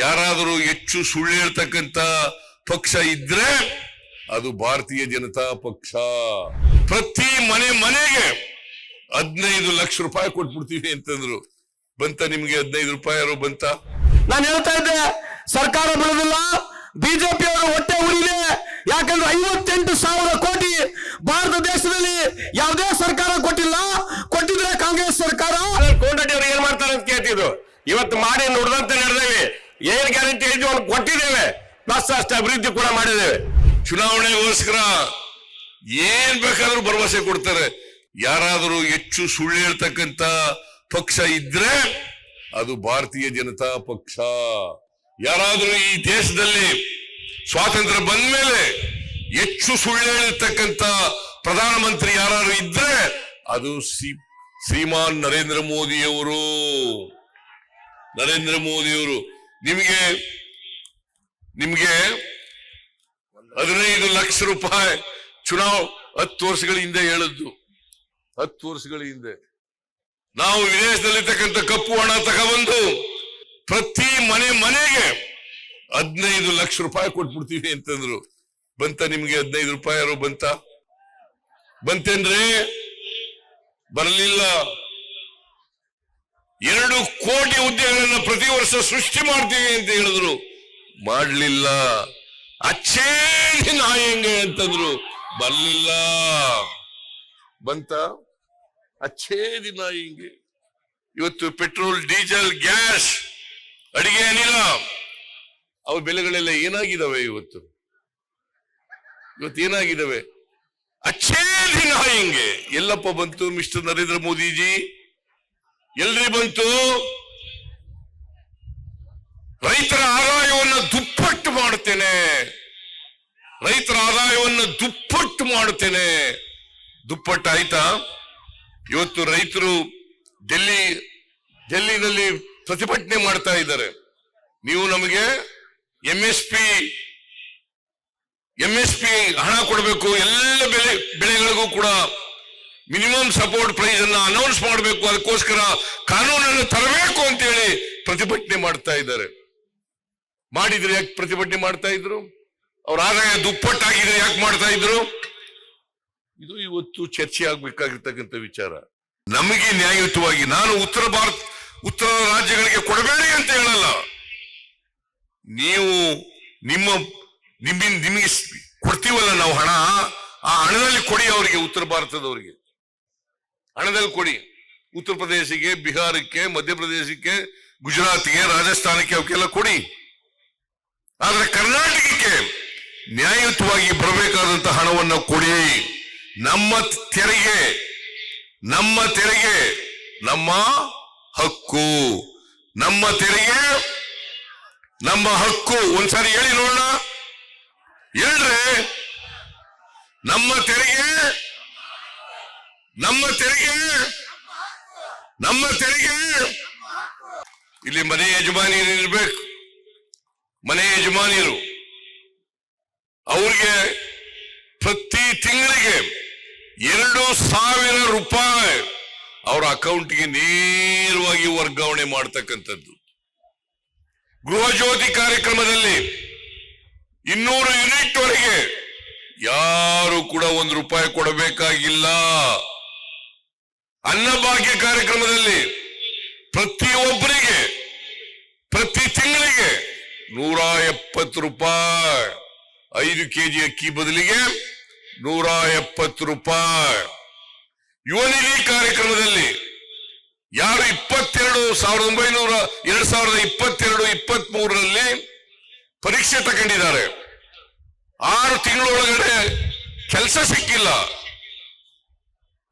ಯಾರಾದರೂ ಹೆಚ್ಚು ಸುಳ್ಳು ಹೇಳ್ತಕ್ಕಂತ ಪಕ್ಷ ಇದ್ರೆ ಅದು ಭಾರತೀಯ ಜನತಾ ಪಕ್ಷ. ಪ್ರತಿ ಮನೆ ಮನೆಗೆ ಹದಿನೈದು ಲಕ್ಷ ರೂಪಾಯಿ ಕೊಟ್ಬಿಡ್ತೀವಿ ಅಂತಂದ್ರು. ಬಂತ ನಿಮ್ಗೆ ಹದಿನೈದು ರೂಪಾಯಿ ಯಾರು ಬಂತ? ನಾನು ಹೇಳ್ತಾ ಇದ್ದೆ ಸರ್ಕಾರ ಬಿಡುದಿಲ್ಲ ಬಿಜೆಪಿ ಅವರು ಹೊಟ್ಟೆ ಉರಿದೆ ಯಾಕಂದ್ರೆ ಐವತ್ತೆಂಟು ಸಾವಿರ ಕೋಟಿ ಭಾರತ ದೇಶದಲ್ಲಿ ಯಾವುದೇ ಸರ್ಕಾರ ಕೊಟ್ಟಿಲ್ಲ. ಕೊಟ್ಟಿದ್ರೆ ಕಾಂಗ್ರೆಸ್ ಸರ್ಕಾರ. ಕೋಟಟ್ಟಿ ಅವ್ರು ಏನ್ ಮಾಡ್ತಾರೆ ಅಂತ ಕೇಳ್ತಿದ್ರು ಇವತ್ತು ಮಾಡಿ ನುಡ್ದಂತೆ ನಡೆದೇವೆ. ಏನ್ ಗ್ಯಾರಂಟಿ ಇದ್ವಿ ಅವ್ನು ಕೊಟ್ಟಿದ್ದೇವೆ. ಪ್ಲಸ್ ಅಷ್ಟು ಅಭಿವೃದ್ಧಿ ಕೂಡ ಮಾಡಿದ್ದೇವೆ. ಚುನಾವಣೆಗೋಸ್ಕರ ಏನ್ ಬೇಕಾದ್ರೂ ಭರವಸೆ ಕೊಡ್ತಾರೆ. ಯಾರಾದರೂ ಹೆಚ್ಚು ಸುಳ್ಳು ಹೇಳ್ತಕ್ಕಂತ ಪಕ್ಷ ಇದ್ರೆ ಅದು ಭಾರತೀಯ ಜನತಾ ಪಕ್ಷ. ಯಾರಾದರೂ ಈ ದೇಶದಲ್ಲಿ ಸ್ವಾತಂತ್ರ್ಯ ಬಂದ ಮೇಲೆ ಹೆಚ್ಚು ಸುಳ್ಳು ಹೇಳ್ತಕ್ಕಂತ ಪ್ರಧಾನಮಂತ್ರಿ ಯಾರು ಇದ್ರೆ ಅದು ಶ್ರೀ ಶ್ರೀಮಾನ್ ನರೇಂದ್ರ ಮೋದಿಯವರು. ನರೇಂದ್ರ ಮೋದಿಯವರು. ನಿಮಗೆ ನಿಮಗೆ ಹದಿನೈದು ಲಕ್ಷ ರೂಪಾಯಿ ಚುನಾವ್ ಹತ್ತು ವರ್ಷಗಳ ಹಿಂದೆ ಹೇಳದ್ದು. ಹತ್ತು ವರ್ಷಗಳ ಹಿಂದೆ. ನಾವು ವಿದೇಶದಲ್ಲಿರ್ತಕ್ಕಂಥ ಕಪ್ಪು ಹಣ ತಗೊಬಂದು ಪ್ರತಿ ಮನೆ ಮನೆಗೆ ಹದಿನೈದು ಲಕ್ಷ ರೂಪಾಯಿ ಕೊಟ್ಬಿಡ್ತೀವಿ ಅಂತಂದ್ರು. ಬಂತ ನಿಮ್ಗೆ ಹದಿನೈದು ರೂಪಾಯಿ ಯಾರು ಬಂತ? ಬಂತೇನ್ರಿ ಬರಲಿಲ್ಲ. ಎರಡು ಕೋಟಿ ಉದ್ಯೋಗಗಳನ್ನು ಪ್ರತಿ ವರ್ಷ ಸೃಷ್ಟಿ ಮಾಡ್ತೀವಿ ಅಂತ ಹೇಳಿದ್ರು. ಮಾಡ್ಲಿಲ್ಲ. ಅಚ್ಚೇದಿ ನಾಯಂಗೆ ಅಂತಂದ್ರು. ಬರ್ಲಿಲ್ಲ. ಬಂತ? ಅಚ್ಚೇದಿ ನಾಯಿಂಗೆ ಇವತ್ತು ಪೆಟ್ರೋಲ್, ಡೀಸೆಲ್, ಗ್ಯಾಸ್, ಅಡಿಗೆ ಅನಿಲ, ಅವ ಬೆಲೆಗಳೆಲ್ಲ ಏನಾಗಿದಾವೆ ಇವತ್ತು? ಇವತ್ತು ಏನಾಗಿದಾವೆ? ಅಚ್ಚೇದಿ ನಾಯಿಂಗೆ ಎಲ್ಲಪ್ಪ ಬಂತು, ಮಿಸ್ಟರ್ ನರೇಂದ್ರ ಮೋದಿಜಿ. ಎಲ್ರಿ ಬಂತು? ರೈತರ ಆದಾಯವನ್ನು ದುಪ್ಪಟ್ಟು ಮಾಡುತ್ತೇನೆ. ರೈತರ ಆದಾಯವನ್ನು ದುಪ್ಪಟ್ಟು ಮಾಡುತ್ತೇನೆ. ದುಪ್ಪಟ್ಟು ಆಯ್ತಾ? ಇವತ್ತು ರೈತರು ಡೆಲ್ಲಿ, ಡೆಲ್ಲಿನಲ್ಲಿ ಪ್ರತಿಭಟನೆ ಮಾಡ್ತಾ ಇದ್ದಾರೆ. ನೀವು ನಮಗೆ M S P M S P ಹಣ ಕೊಡಬೇಕು. ಎಲ್ಲ ಬೆಳೆ, ಬೆಳೆಗಳಿಗೂ ಕೂಡ ಮಿನಿಮಮ್ ಸಪೋರ್ಟ್ ಪ್ರೈಸ್ ಅನ್ನ ಅನೌನ್ಸ್ ಮಾಡಬೇಕು, ಅದಕ್ಕೋಸ್ಕರ ಕಾನೂನನ್ನು ತರಬೇಕು ಅಂತೇಳಿ ಪ್ರತಿಭಟನೆ ಮಾಡ್ತಾ ಇದ್ದಾರೆ. ಮಾಡಿದ್ರೆ ಯಾಕೆ ಪ್ರತಿಭಟನೆ ಮಾಡ್ತಾ ಇದ್ರು? ಅವ್ರ ಆದಾಯ ದುಪ್ಪಟ್ಟಾಗಿದ್ರೆ ಯಾಕೆ ಮಾಡ್ತಾ ಇದ್ರು? ಇದು ಇವತ್ತು ಚರ್ಚೆ ಆಗ್ಬೇಕಾಗಿರ್ತಕ್ಕಂಥ ವಿಚಾರ. ನಮಗೆ ನ್ಯಾಯಯುತವಾಗಿ ನಾನು ಉತ್ತರ ಭಾರತ, ಉತ್ತರ ರಾಜ್ಯಗಳಿಗೆ ಕೊಡಬೇಡಿ ಅಂತ ಹೇಳಲ್ಲ. ನೀವು ನಿಮ್ಮ, ನಿಮ್ಮಿಂದ ನಿಮಗೆ ಕೊಡ್ತೀವಲ್ಲ ನಾವು ಹಣ, ಆ ಹಣದಲ್ಲಿ ಕೊಡಿ ಅವರಿಗೆ, ಉತ್ತರ ಭಾರತದವರಿಗೆ. ಹಣದಲ್ಲಿ ಕೊಡಿ. ಉತ್ತರ ಪ್ರದೇಶಕ್ಕೆ ಬಿಹಾರಕ್ಕೆ ಮಧ್ಯಪ್ರದೇಶಕ್ಕೆ ಗುಜರಾತ್ಗೆ, ರಾಜಸ್ಥಾನಕ್ಕೆ ಅವಕ್ಕೆಲ್ಲ ಕೊಡಿ. ಆದ್ರೆ ಕರ್ನಾಟಕಕ್ಕೆ ನ್ಯಾಯಯುತವಾಗಿ ಬರಬೇಕಾದಂತ ಹಣವನ್ನು ಕೊಡಿ. ನಮ್ಮ ತೆರಿಗೆ ನಮ್ಮ ತೆರಿಗೆ, ನಮ್ಮ ಹಕ್ಕು. ನಮ್ಮ ತೆರಿಗೆ, ನಮ್ಮ ಹಕ್ಕು. ಒಂದ್ಸಾರಿ ಹೇಳಿ ನೋಡೋಣ. ಹೇಳ್ರಿ ನಮ್ಮ ತೆರಿಗೆ ನಮ್ಮ ತೆರಿಗೆ. ನಮ್ಮ ತೆರಿಗೆ. ಇಲ್ಲಿ ಮನೆ ಯಜಮಾನಿಯರು ಇರ್ಬೇಕು. ಮನೆ ಯಜಮಾನಿಯರು. ಅವ್ರಿಗೆ ಪ್ರತಿ ತಿಂಗಳಿಗೆ ಎರಡು ಸಾವಿರ ರೂಪಾಯಿ ಅವರ ಅಕೌಂಟ್ಗೆ ನೇರವಾಗಿ ವರ್ಗಾವಣೆ ಮಾಡ್ತಕ್ಕಂಥದ್ದು. ಗೃಹ ಜ್ಯೋತಿ ಕಾರ್ಯಕ್ರಮದಲ್ಲಿ ಇನ್ನೂರು ಯೂನಿಟ್ ವರೆಗೆ ಯಾರು ಕೂಡ ಒಂದು ರೂಪಾಯಿ ಕೊಡಬೇಕಾಗಿಲ್ಲ. ಅನ್ನಭಾಗ್ಯ ಕಾರ್ಯಕ್ರಮದಲ್ಲಿ ಪ್ರತಿಯೊಬ್ಬರಿಗೆ, ಪ್ರತಿ ತಿಂಗಳಿಗೆ ನೂರ ಎಪ್ಪತ್ತು ರೂಪಾಯಿ. ಐದು ಕೆಜಿ ಅಕ್ಕಿ ಬದಲಿಗೆ ನೂರ ಎಪ್ಪತ್ತು ರೂಪಾಯಿ. ಯುವನಿಧಿ ಕಾರ್ಯಕ್ರಮದಲ್ಲಿ ಯಾರು ಇಪ್ಪತ್ತೆರಡು ಸಾವಿರದ ಒಂಬೈನೂರ, ಎರಡ್ ಸಾವಿರದ ಇಪ್ಪತ್ತೆರಡು ಇಪ್ಪತ್ತ್ ಮೂರರಲ್ಲಿ ಪರೀಕ್ಷೆ ತಗೊಂಡಿದ್ದಾರೆ. ಆರು ತಿಂಗಳೊಳಗಡೆ ಕೆಲಸ ಸಿಕ್ಕಿಲ್ಲ.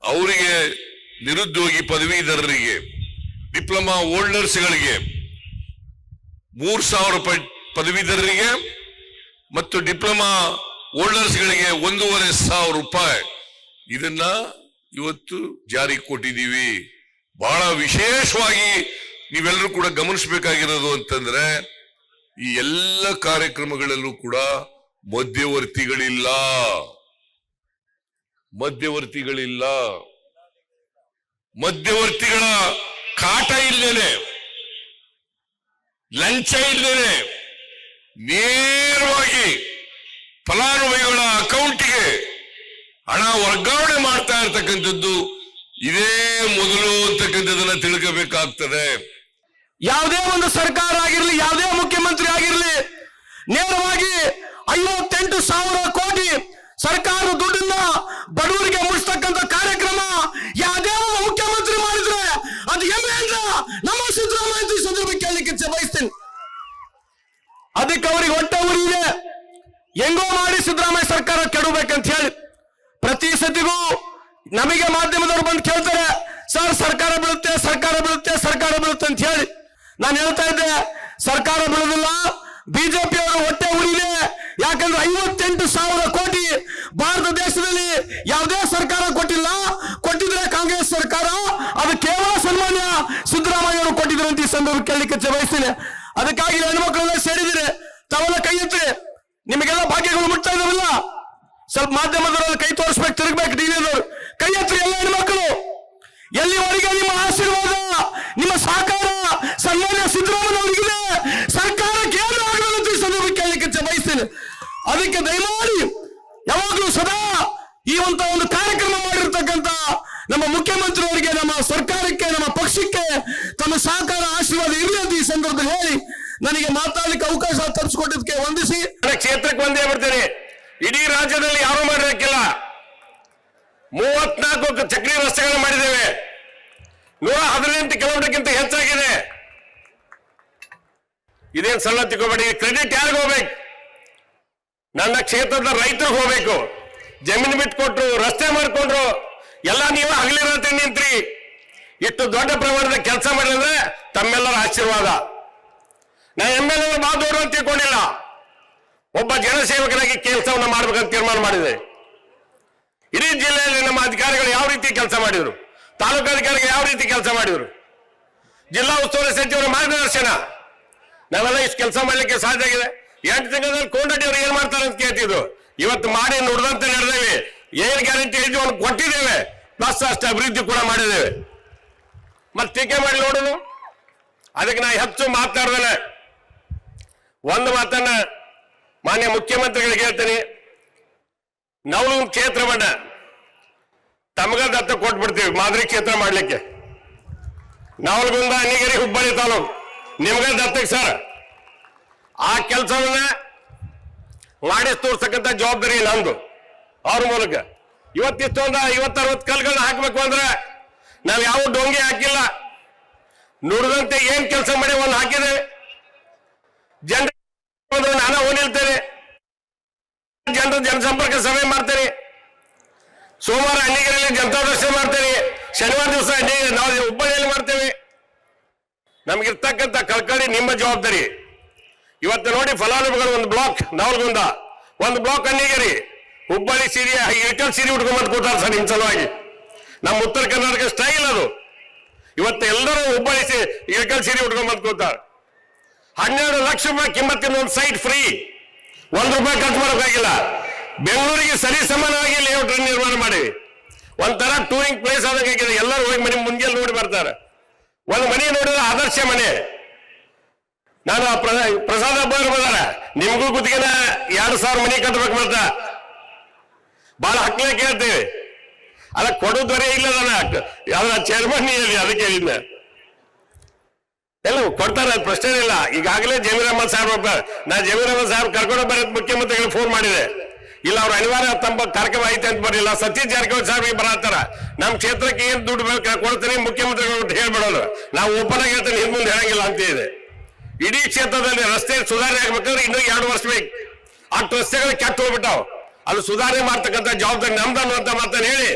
ಅವರಿಗೆ ನಿರುದ್ಯೋಗಿ ಪದವೀಧರರಿಗೆ, ಡಿಪ್ಲೊಮಾ ಓಲ್ಡರ್ಸ್ಗಳಿಗೆ, ಮೂರು ಸಾವಿರ ಪದವೀಧರರಿಗೆ ಮತ್ತು ಡಿಪ್ಲೊಮಾ ಓಲ್ಡರ್ಸ್ಗಳಿಗೆ ಒಂದೂವರೆ ಸಾವಿರ ರೂಪಾಯಿ. ಇದನ್ನ ಇವತ್ತು ಜಾರಿ ಕೊಟ್ಟಿದ್ದೀವಿ. ಬಹಳ ವಿಶೇಷವಾಗಿ ನೀವೆಲ್ಲರೂ ಕೂಡ ಗಮನಿಸಬೇಕಾಗಿರೋದು ಅಂತಂದ್ರೆ, ಈ ಎಲ್ಲ ಕಾರ್ಯಕ್ರಮಗಳಲ್ಲೂ ಕೂಡ ಮಧ್ಯವರ್ತಿಗಳಿಲ್ಲ. ಮಧ್ಯವರ್ತಿಗಳಿಲ್ಲ. ಮಧ್ಯವರ್ತಿಗಳ ಕಾಟ ಇಲ್ಲೇನೆ ಲಂಚ ಇಲ್ಲದೇನೆ ನೇರವಾಗಿ ಫಲಾನುಭವಿಗಳ ಅಕೌಂಟ್ಗೆ ಹಣ ವರ್ಗಾವಣೆ ಮಾಡ್ತಾ ಇರ್ತಕ್ಕಂಥದ್ದು ಇದೇ ಮೊದಲು ಅಂತಕ್ಕಂಥದ್ದನ್ನ ತಿಳ್ಕೋಬೇಕಾಗ್ತದೆ. ಯಾವುದೇ ಒಂದು ಸರ್ಕಾರ ಆಗಿರಲಿ, ಯಾವುದೇ ಮುಖ್ಯಮಂತ್ರಿ ಆಗಿರ್ಲಿ, ನೇರವಾಗಿ ಐವತ್ತೆಂಟು ಸಾವಿರ ಕೋಟಿ ಸರ್ಕಾರದ ದುಡ್ಡನ್ನ ಬಡವರಿಗೆ ಹೆಂಗೋ ಮಾಡಿ ಸಿದ್ದರಾಮಯ್ಯ ಸರ್ಕಾರ ಕೆಡಬೇಕಂತ ಹೇಳಿ ಪ್ರತಿ ಸತಿಗೂ ನಮಗೆ ಮಾಧ್ಯಮದವರು ಬಂದು ಕೇಳ್ತಾರೆ, ಸರ್, ಸರ್ಕಾರ ಬೀಳುತ್ತೆ ಸರ್ಕಾರ ಬೀಳುತ್ತೆ ಸರ್ಕಾರ ಬೀಳುತ್ತೆ ಅಂತ ಹೇಳಿ. ನಾನು ಹೇಳ್ತಾ ಇದ್ದೆ, ಸರ್ಕಾರ ಬೀಳುದಿಲ್ಲ ಬಿಜೆಪಿ ಅವರು ಹೊಟ್ಟೆ ಉಳಿದೆ ಯಾಕಂದ್ರೆ ಐವತ್ತೆಂಟು ಸಾವಿರ ಕೋಟಿ ಭಾರತ ದೇಶದಲ್ಲಿ ಯಾವುದೇ ಸರ್ಕಾರ ಕೊಟ್ಟಿಲ್ಲ. ಕೊಟ್ಟಿದ್ರೆ ಕಾಂಗ್ರೆಸ್ ಸರ್ಕಾರ, ಅದು ಕೇವಲ ಸನ್ಮಾನ್ಯ ಸಿದ್ದರಾಮಯ್ಯ ಅವರು ಕೊಟ್ಟಿದ್ರು ಅಂತ ಈ ಸಂದರ್ಭ ಕೇಳಲಿಕ್ಕೆ ಬಯಸ್ತೇನೆ. ಅದಕ್ಕಾಗಿ ಹೆಣ್ಮಕ್ಳೆಲ್ಲ ಸೇರಿದಿರಿ ತಾವೆಲ್ಲ ಕೈ ಎತ್ತಿ. ನಿಮಗೆಲ್ಲ ಭಾಗ್ಯಗಳು ಮುಟ್ತಾ ಇದಾವಲ್ಲ ಸ್ವಲ್ಪ ಮಾಧ್ಯಮದವರಲ್ಲಿ ಕೈ ತೋರಿಸ್ಬೇಕು, ತಿರುಗ್ಬೇಕು ಟಿವಿಯವರು ಕೈ ಹತ್ರ ಎಲ್ಲ ಹೆಣ್ಮಕ್ಳು. ಎಲ್ಲಿವರೆಗೆ ನಿಮ್ಮ ಆಶೀರ್ವಾದ, ನಿಮ್ಮ ಸಹಕಾರ? ಸನ್ಮಾನ್ಯ ಸಿದ್ದರಾಮಯ್ಯವರಿಗಿದೆ ಸರ್ಕಾರಕ್ಕೆ ಏನು ಆಗಲ್ಲ ಅಂತ ಈ ಸಂದರ್ಭ ಕೇಳಲಿಕ್ಕೆ ಇಚ್ಛೆ ಬಯಸ್ತೇನೆ ಅದಕ್ಕೆ ದಯಮಾಡಿ ಯಾವಾಗಲೂ ಸದಾ ಈ ಅಂತ ಒಂದು ಕಾರ್ಯಕ್ರಮ ಮಾಡಿರ್ತಕ್ಕಂಥ ನಮ್ಮ ಮುಖ್ಯಮಂತ್ರಿಯವರಿಗೆ ನಮ್ಮ ಸರ್ಕಾರಕ್ಕೆ ನಮ್ಮ ಪಕ್ಷಕ್ಕೆ ತಮ್ಮ ಸಹಕಾರ ಆಶೀರ್ವಾದ ಇರಲಿ ಅಂತ ಈ ಸಂದರ್ಭದಲ್ಲಿ ಹೇಳಿ ನನಗೆ ಮಾತಾಡ್ಲಿಕ್ಕೆ ಅವಕಾಶ ನನ್ನ ಕ್ಷೇತ್ರಕ್ಕೆ ಒಂದೇ ಬರ್ತೇನೆ ಇಡೀ ರಾಜ್ಯದಲ್ಲಿ ಯಾರು ಮಾಡಿರಕ್ಕಿಲ್ಲ ಮೂವತ್ನಾಲ್ಕು ಚಕ್ರಿ ರಸ್ತೆಗಳನ್ನು ಮಾಡಿದ್ದೇವೆ. ನೂರ ಹದಿನೆಂಟು ಕಿಲೋಮೀಟರ್ಗಿಂತ ಹೆಚ್ಚಾಗಿದೆ. ಇದೇನ್ ಸಣ್ಣ ತಿಳ್ಕೊಬೇಡಿ ಕ್ರೆಡಿಟ್ ಯಾರಿಗೆ ಹೋಗ್ಬೇಕು? ನನ್ನ ಕ್ಷೇತ್ರದ ರೈತರಿಗೆ ಹೋಗ್ಬೇಕು. ಜಮೀನು ಬಿಟ್ಕೊಟ್ರು, ರಸ್ತೆ ಮಾಡ್ಕೊಂಡ್ರು. ಎಲ್ಲ ನೀವು ಹಗಲಿರತ್ತೆ ನಿಂತ್ರಿ. ಇಷ್ಟು ದೊಡ್ಡ ಪ್ರಮಾಣದ ಕೆಲಸ ಮಾಡಿದ್ರೆ ತಮ್ಮೆಲ್ಲರ ಆಶೀರ್ವಾದ. ನಾ ಎಂ ಎಲ್ ಎ ಬಾದವರು ಅಂತ ತಿಳ್ಕೊಂಡಿಲ್ಲ. ಒಬ್ಬ ಜನಸೇವಕನಾಗಿ ಕೆಲಸವನ್ನು ಮಾಡ್ಬೇಕಂತ ತೀರ್ಮಾನ ಮಾಡಿದೆ. ಇಡೀ ಜಿಲ್ಲೆಯಲ್ಲಿ ನಮ್ಮ ಅಧಿಕಾರಿಗಳು ಯಾವ ರೀತಿ ಕೆಲಸ ಮಾಡಿದ್ರು? ತಾಲೂಕು ಅಧಿಕಾರಿಗಳು ಯಾವ ರೀತಿ ಕೆಲಸ ಮಾಡಿದ್ರು? ಜಿಲ್ಲಾ ಉಸ್ತುವಾರಿ ಸಚಿವರ ಮಾರ್ಗದರ್ಶನ? ನಾವೆಲ್ಲ ಇಷ್ಟು ಕೆಲಸ ಮಾಡಲಿಕ್ಕೆ ಸಾಧ್ಯ ಆಗಿದೆ. ಎಂಟು ತಿಂಗಳಲ್ಲಿ ಕೋಂಡಟ್ಟಿ ಅವರು ಏನ್ ಮಾಡ್ತಾರೆ ಅಂತ ಕೇಳ್ತಿದ್ರು. ಇವತ್ತು ಮಾಡಿ ನೋಡಿದಂತೆ ನಡೆದೇವೆ ಏನ್ ಗ್ಯಾರಂಟಿ ಹಿಡಿದು ಅವ್ನು ಕೊಟ್ಟಿದ್ದೇವೆ. ಪ್ಲಸ್ ಅಷ್ಟು ಅಭಿವೃದ್ಧಿ ಕೂಡ ಮಾಡಿದ್ದೇವೆ. ಮತ್ತೆ ಟೀಕೆ ಮಾಡಿ ನೋಡುದು ಅದಕ್ಕೆ ನಾ ಹೆಚ್ಚು ಮಾತಾಡ್ದೇನೆ ಒಂದು ಮಾತನ್ನ ಮಾನ್ಯ ಮುಖ್ಯಮಂತ್ರಿಗಳಿಗೆ ಹೇಳ್ತೀನಿ ನಾವು ಕ್ಷೇತ್ರವನ್ನ ತಮಗ ದತ್ತ ಕೊಟ್ಬಿಡ್ತೀವಿ, ಮಾದರಿ ಕ್ಷೇತ್ರ ಮಾಡ್ಲಿಕ್ಕೆ. ನವಲಗುಂದ ಅಣ್ಣಿಗೇರಿ ಹುಬ್ಬಳ್ಳಿ ತಾಲೂಕು ನಿಮ್ಗ ದತ್ತಕ್ಕೆ ಸರ್ ಆ ಕೆಲಸವನ್ನ ಮಾಡಿ ತೋರ್ಸಕ್ಕಂತ ಜವಾಬ್ದಾರಿ ನಂದು, ಅವ್ರ ಮೂಲಕ. ಇವತ್ತಿಷ್ಟೊಂದ ಐವತ್ತರವತ್ತು ಕಲ್ಗಳನ್ನ ಹಾಕ್ಬೇಕು ಅಂದ್ರೆ ನಾವು ಯಾವ ಡೊಂಗಿ ಹಾಕಿಲ್ಲ. ನುಡಿದಂತೆ ಏನ್ ಕೆಲಸ ಮಾಡಿ ಒಂದು ಹಾಕಿದೆ? ಜನರು ನಾನು ಹೋಗಿರ್ತೇನೆ ಜನರ ಜನಸಂಪರ್ಕ ಸಭೆ ಮಾಡ್ತೇನೆ. ಸೋಮವಾರ ಅಣ್ಣಿಗರಲ್ಲಿ ಜನತಾ ದರ್ಶನ ಮಾಡ್ತೇನೆ. ಶನಿವಾರ ದಿವಸ ನಾವು ಹುಬ್ಬಳ್ಳಿಯಲ್ಲಿ ಮಾಡ್ತೇವೆ. ನಮಗಿರ್ತಕ್ಕಂಥ ಕಳ್ಕಳಿ ನಿಮ್ಮ ಜವಾಬ್ದಾರಿ. ಇವತ್ತು ನೋಡಿ ಫಲಾನುಭವಿಗಳು ಒಂದು ಬ್ಲಾಕ್ ನವಲಗುಂದ ಒಂದು ಬ್ಲಾಕ್ ಅಣ್ಣಿಗೇರಿ ಹುಬ್ಬಳ್ಳಿ ಸೀರೆ, ಏರ್ಟೆಲ್ ಸೀರೆ ಉಟ್ಕೊಂಡ್ಬಂದು ಕೂತಾರೆ ಸರ್ ನಿಮ್ ಸಲುವಾಗಿ. ನಮ್ಮ ಉತ್ತರ ಕರ್ನಾಟಕ ಸ್ಟೈಲ್ ಅದು. ಇವತ್ತು ಎಲ್ಲರೂ ಹುಬ್ಬಳ್ಳಿ ಇಳಕಲ್ ಸೀರೆ ಉಟ್ಕೊಂಡ್ಬಂದು ಕೂತಾರೆ. ಹನ್ನೆರಡು ಲಕ್ಷ ರೂಪಾಯಿ ಕಿಮ್ಮತ್ತಿನ ಒಂದು ಸೈಟ್ ಫ್ರೀ ಒಂದು ರೂಪಾಯಿ ಖರ್ಚು ಮಾಡೋಕ್ಕಾಗಿಲ್ಲ. ಬೆಂಗಳೂರಿಗೆ ಸರಿ ಸಮಾನವಾಗಿ ಲೇಔಟ್ ನಿರ್ಮಾಣ ಮಾಡಿ ಒಂಥರ ಟೂರಿಂಗ್ ಪ್ಲೇಸ್ ಆದಂಗಾಗಿದೆ ಎಲ್ಲರೂ ಹೋಗಿ ಮನೆ ಮುಂದೆ ನೋಡಿ ಬರ್ತಾರೆ. ಒಂದು ಮನೆ ನೋಡಿದ್ರೆ ಆದರ್ಶ ಮನೆ. ನಾನು ಪ್ರಸಾದ್ ಹಬ್ಬ ಬಂದಾರ. ನಿಮ್ಗೂ ಗುತ್ತಿಗೆನ ಎರಡು ಸಾವಿರ ಮನೆ ಕಟ್ಬೇಕು ಮತ್ತ. ಬಹಳ ಹಕ್ಕಲೇ ಕೇಳ್ತೇವೆ. ಅಲ್ಲ, ಕೊಡೋ ದೊರೆ ಇಲ್ಲ ಯಾವ್ದ ಚೇರ್ಮನ್ ಹೇಳಿ ಅದಕ್ಕೆ ಹೇಳಿದ್ನ. ಎಲ್ಲ ಕೊಡ್ತಾರೆ ಅದು ಪ್ರಶ್ನೆ ಇಲ್ಲ. ಈಗಾಗಲೇ ಜಮೀರ್ ಅಹಮದ್ ಸಾಹೇಬ್ ನಾ ಜಮೀರ್ ಅಹಮದ್ ಸಾಹೇಬ್ ಕರ್ಕೊಂಡು ಬರ ಮುಖ್ಯಮಂತ್ರಿಗಳು ಫೋನ್ ಮಾಡಿದೆ. ಇಲ್ಲ, ಅವ್ರ ಅನಿವಾರ್ಯ ತಮ್ಮ ಕಾರ್ಯಕ್ರಮ ಐತೆ ಅಂತ ಬರಲಿಲ್ಲ. ಸತೀಶ್ ಜಾರಕಿಹೊಳಿ ಸಾಹೇಬ್ಗೆ ಬರತ್ತಾರ. ನಮ್ಮ ಕ್ಷೇತ್ರಕ್ಕೆ ಏನ್ ದುಡ್ಡು ಬೇಕು ಕೊಡ್ತೀನಿ, ಮುಖ್ಯಮಂತ್ರಿಗಳು ಹೇಳ್ಬಿಡೋದು ನಾವು ಓಪನ್ ಆಗಿ ಹೇಳ್ತೀನಿ ಹಿಂದ್ ಮುಂದೆ ಹೇಳಂಗಿಲ್ಲ ಅಂತ ಇದೆ ಇಡೀ ಕ್ಷೇತ್ರದಲ್ಲಿ ರಸ್ತೆ ಸುಧಾರಣೆ ಆಗ್ಬೇಕಂದ್ರೆ ಇನ್ನೂ ಎರಡು ವರ್ಷ ಬೇಕು. ಅಷ್ಟು ರಸ್ತೆಗಳು ಕೆಟ್ಟು ಹೋಗ್ಬಿಟ್ಟಾವ್. ಅದು ಸುಧಾರಣೆ ಮಾಡ್ತಕ್ಕಂಥ ಜವಾಬ್ದಾರಿ ನಮ್ದು ಅಂತ ಮಾತನ್ನು ಹೇಳಿ